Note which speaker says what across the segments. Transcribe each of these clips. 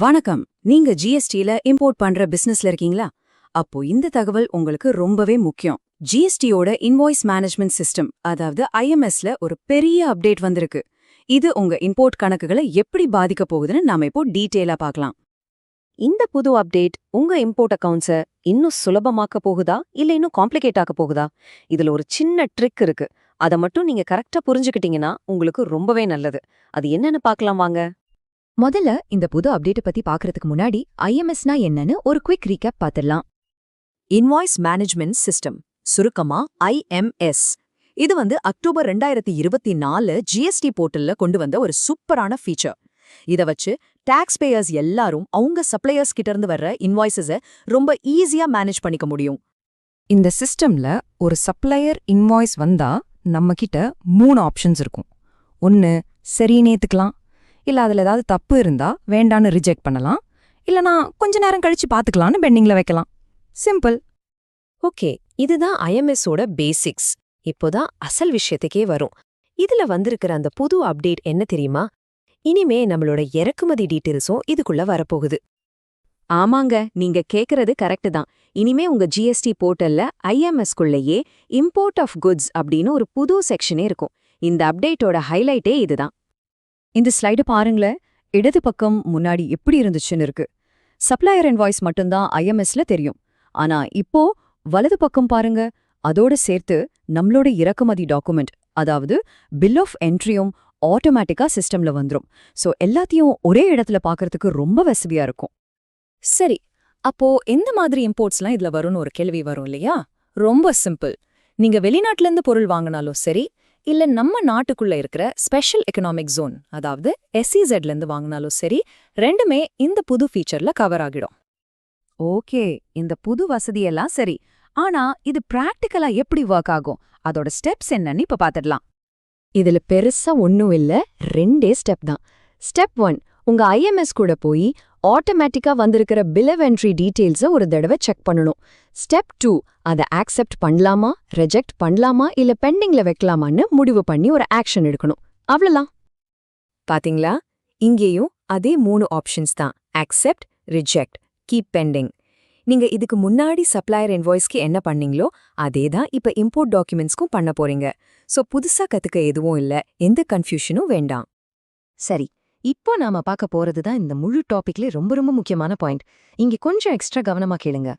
Speaker 1: வணக்கம். நீங்க ஜிஎஸ்டில இம்போர்ட் பண்ற பிசினஸ்ல இருக்கீங்களா? அப்போ இந்த தகவல் உங்களுக்கு ரொம்பவே முக்கியம். ஜிஎஸ்டியோட இன்வாய்ஸ் மேனேஜ்மெண்ட் சிஸ்டம் அதாவது ஐஎம்எஸ்ல ஒரு பெரிய அப்டேட் வந்திருக்கு. இது உங்க இம்போர்ட் கணக்குகளை எப்படி பாதிக்க போகுதுன்னு நாம இப்போ டீட்டெயிலா பார்க்கலாம்.
Speaker 2: இந்த புது அப்டேட் உங்க இம்போர்ட் அக்கவுண்ட்ஸ இன்னும் சுலபமாக்க போகுதா? இல்ல இன்னும் காம்ப்ளிகேட் ஆக்க போகுதா? இதுல ஒரு சின்ன ட்ரிக் இருக்கு. அத மட்டும் நீங்க கரெக்டா புரிஞ்சுக்கிட்டீங்கன்னா உங்களுக்கு ரொம்பவே நல்லது. அது என்னன்னு பார்க்கலாம் வாங்க.
Speaker 3: முதல்ல இந்த புது அப்டேட்ட பத்தி பாக்குறதுக்கு முன்னாடி ஐஎம்எஸ்னா என்னன்னு ஒரு குவிக் ரீகேப் பாத்திரலாம்
Speaker 1: இன்வாய்ஸ் மேனேஜ்மெண்ட் சிஸ்டம் சுருக்கமா ஐஎம்எஸ் இது வந்து அக்டோபர் ரெண்டாயிரத்தி இருபத்தி நாலு ஜிஎஸ்டி போர்ட்டல்ல கொண்டு வந்த ஒரு சூப்பரான ஃபீச்சர் இத வச்சு டாக்ஸ் பேயர்ஸ் எல்லாரும் அவங்க சப்ளையர்ஸ் கிட்ட இருந்து வர்ற இன்வாய்ஸஸ ரொம்ப ஈஸியா மேனேஜ் பண்ணிக்க முடியும்.
Speaker 4: இந்த சிஸ்டம்ல ஒரு சப்ளையர் இன்வாய்ஸ் வந்தா நம்ம கிட்ட மூணு ஆப்ஷன்ஸ் இருக்கும். ஒன்னு சரின்னு ஏத்துக்கலாம். இல்ல அதுல ஏதாவது தப்பு இருந்தா வேண்டான்னு ரிஜெக்ட் பண்ணலாம். இல்லனா கொஞ்ச நேரம் கழிச்சு பாத்துக்கலாம்னு பெண்டிங்ல வைக்கலாம். சிம்பிள்
Speaker 2: ஓகே இதுதான் ஐஎம்எஸோட பேசிக்ஸ் இப்போதான் அசல் விஷயத்துக்கே வரும். இதுல வந்திருக்கிற அந்த புது அப்டேட் என்ன தெரியுமா? இனிமே நம்மளோட இறக்குமதி டீட்டெயில்ஸும் இதுக்குள்ள வரப்போகுது.
Speaker 1: ஆமாங்க நீங்க கேக்குறது கரெக்ட் தான். இனிமே உங்க ஜிஎஸ்டி போர்ட்டல்ல ஐஎம்எஸ் குள்ளேயே இம்போர்ட் ஆஃப் குட்ஸ் அப்படின்னு ஒரு புது செக்ஷனே இருக்கும். இந்த அப்டேட்டோட ஹைலைட்டே இதுதான்.
Speaker 3: இந்த ஸ்லைடு பாருங்களேன். இடது பக்கம் முன்னாடி எப்படி இருந்துச்சுன்னு இருக்கு. சப்ளையர் இன்வாய்ஸ் மட்டும்தான் ஐஎம்எஸ்ல தெரியும். ஆனா இப்போ வலது பக்கம் பாருங்க. அதோட சேர்த்து நம்மளோட இறக்குமதி டாக்குமெண்ட் அதாவது பில் ஆஃப் என்ட்ரியும் ஆட்டோமேட்டிக்கா சிஸ்டம்ல வந்துரும். சோ எல்லாத்தையும் ஒரே இடத்துல பார்க்கறதுக்கு ரொம்ப வசதியா இருக்கும். சரி அப்போ எந்த மாதிரி இம்போர்ட்ஸ்லாம் இதுல வரும்னு ஒரு கேள்வி வரும் இல்லையா? ரொம்ப சிம்பிள் நீங்க வெளிநாட்டுல இருந்து பொருள் வாங்கினாலும் சரி இல்ல நம்ம நாட்டுக்குள்ள இருக்கிற ஸ்பெஷல் எக்கனாமிக் ஜோன் அதாவது எஸ்இசெட்ல இருந்து வாங்கினாலும் சரி ரெண்டுமே இந்த புது ஃபீச்சர்ல கவர் ஆகிடும். ஓகே இந்த புது வசதியெல்லாம் சரி. ஆனா இது பிராக்டிக்கலா எப்படி ஒர்க் ஆகும்? அதோட ஸ்டெப்ஸ் என்னன்னு இப்ப பாத்துடலாம்.
Speaker 2: இதுல பெருசா ஒன்னும் இல்ல ரெண்டே ஸ்டெப் தான். ஸ்டெப் ஒன் உங்க ஐஎம்எஸ் கூட போய் ஆட்டோமேட்டிக்கா வந்திருக்கிற பில் என்ட்ரி டீடைல்ஸ ஒரு தடவை செக் பண்ணணும். ஸ்டெப் டூ அதை ஆக்செப்ட் பண்ணலாமா ரிஜெக்ட் பண்ணலாமா இல்ல பெண்டிங்ல வைக்கலாமான்னு முடிவு பண்ணி ஒரு ஆக்ஷன் எடுக்கணும். அவ்வளவுதான். பாத்தீங்களா? இங்கேயும் அதே மூணு ஆப்ஷன்ஸ் தான். ஆக்செப்ட் ரிஜெக்ட் கீப் பெண்டிங் நீங்க இதுக்கு முன்னாடி சப்ளையர் இன்வாய்ஸ்க்கு என்ன பண்ணீங்களோ அதே தான் இப்ப இம்போர்ட் டாக்குமெண்ட்ஸ்க்கும் பண்ண போறீங்க. சோ புதுசா கத்துக்க எதுவும் இல்ல. எந்த கன்ஃபியூஷனும் வேண்டாம். சரி இப்போ நாம பார்க்க போறது தான் இந்த முழு டாபிக்ல ரொம்ப ரொம்ப முக்கியமான பாயிண்ட் இங்க கொஞ்சம் எக்ஸ்ட்ரா கவனமா கேளுங்க.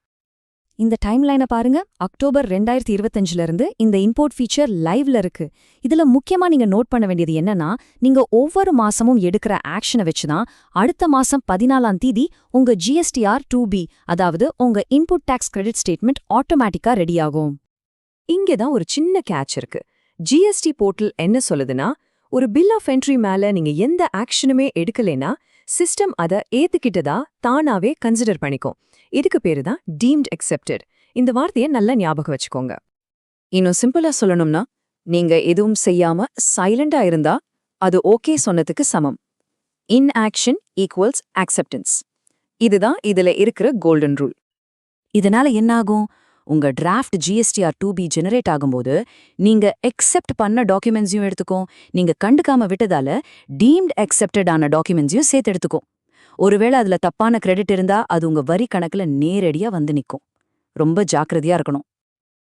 Speaker 3: இந்த டைம்லைனை பாருங்க. அக்டோபர் ரெண்டாயிரத்தி இருபத்தஞ்சுல இருந்து இந்த இம்போர்ட் ஃபீச்சர் லைவ்ல இருக்கு. இதுல முக்கியமா நீங்க நோட் பண்ண வேண்டியது என்னன்னா நீங்க ஒவ்வொரு மாசமும் எடுக்கிற ஆக்ஷனை வச்சுதான் அடுத்த மாசம் பதினாலாம் தேதி உங்க ஜிஎஸ்டிஆர் டூ பி அதாவது உங்க இன்புட் டேக்ஸ் கிரெடிட் ஸ்டேட்மெண்ட் ஆட்டோமேட்டிக்கா ரெடி ஆகும்
Speaker 1: இங்க தான் ஒரு சின்ன கேட்ச் இருக்கு. ஜிஎஸ்டி போர்ட்டல் என்ன சொல்லுதுன்னா ஒரு பில் ஆஃப் என்ட்ரி மேல நீங்க எந்த ஆக்ஷனுமே எடுக்கலைன்னா சிஸ்டம் அத ஏத்துக்கிட்டதா தானாவே கன்சிடர் பண்ணிக்கும். இதுக்கு பேரு தான் டீம்ட் அக்செப்டட் இந்த வார்த்தையை நல்லா ஞாபகம் வச்சுக்கோங்க. இன்னும் சிம்பிளா சொல்லணும்னா நீங்க எதுவும் செய்யாம சைலண்டா இருந்தா அது ஓகே சொன்னதுக்கு சமம். இன் ஆக்ஷன் ஈக்குவல்ஸ் அக்செப்டன்ஸ் இதுதான் இதுல இருக்கிற கோல்டன் ரூல் இதனால என்னாகும்? உங்க draft GSTR two B generate ஆகும்போது நீங்க எக்ஸெப்ட் பண்ண டாக்குமெண்ட்ஸையும் எடுத்துக்கும். நீங்க கண்டுக்காம விட்டதால டீம்ட் அக்செப்டட் ஆன டாக்குமெண்ட்ஸையும் சேர்த்து எடுத்துக்கும். ஒருவேளை அதுல தப்பான கிரெடிட் இருந்தா அது உங்க வரி கணக்குல நேரடியா வந்து நிக்கும். ரொம்ப ஜாக்கிரதையா இருக்கணும்.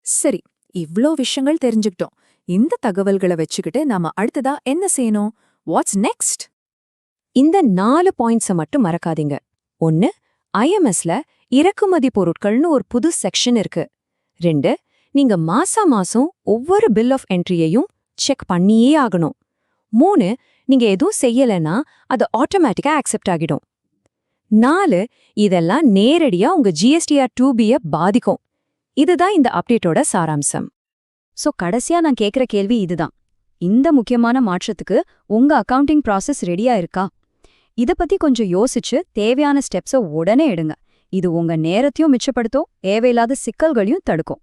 Speaker 1: சரி இவ்ளோ விஷயங்கள் தெரிஞ்சுக்கிட்டோம். இந்த தகவல்களை வச்சுக்கிட்டு நாம அடுத்ததா என்ன செய்யணும்? வாட்ஸ் நெக்ஸ்ட் இந்த நாலு பாயிண்ட்ஸை மட்டும் மறக்காதீங்க. ஒன்னு ஐஎம்எஸ்ல இறக்குமதி பொருட்கள்னு ஒரு புது செக்ஷன் இருக்கு. ரெண்டு நீங்க மாசா மாசம் ஒவ்வொரு பில் ஆஃப் என்ட்ரியையும் செக் பண்ணியே ஆகணும். மூணு நீங்க எதுவும் செய்யலைன்னா அது ஆட்டோமேட்டிக்கா அக்செப்ட் ஆகிடும். நாலு இதெல்லாம் நேரடியா உங்க ஜிஎஸ்டிஆர் டூ பிய பாதிக்கும். இதுதான் இந்த அப்டேட்டோட சாராம்சம்.
Speaker 3: சோ கடைசியா நான் கேக்குற கேள்வி இதுதான். இந்த முக்கியமான மாற்றத்துக்கு உங்க அக்கவுண்டிங் ப்ராசஸ் ரெடியா இருக்கா? இத பத்தி கொஞ்சம் யோசிச்சு தேவையான ஸ்டெப்ஸ உடனே எடுங்க. இது உங்க நேரத்தையும் மிச்சப்படுத்தும் தேவையில்லாத சிக்கல்களையும் தடுக்கும்.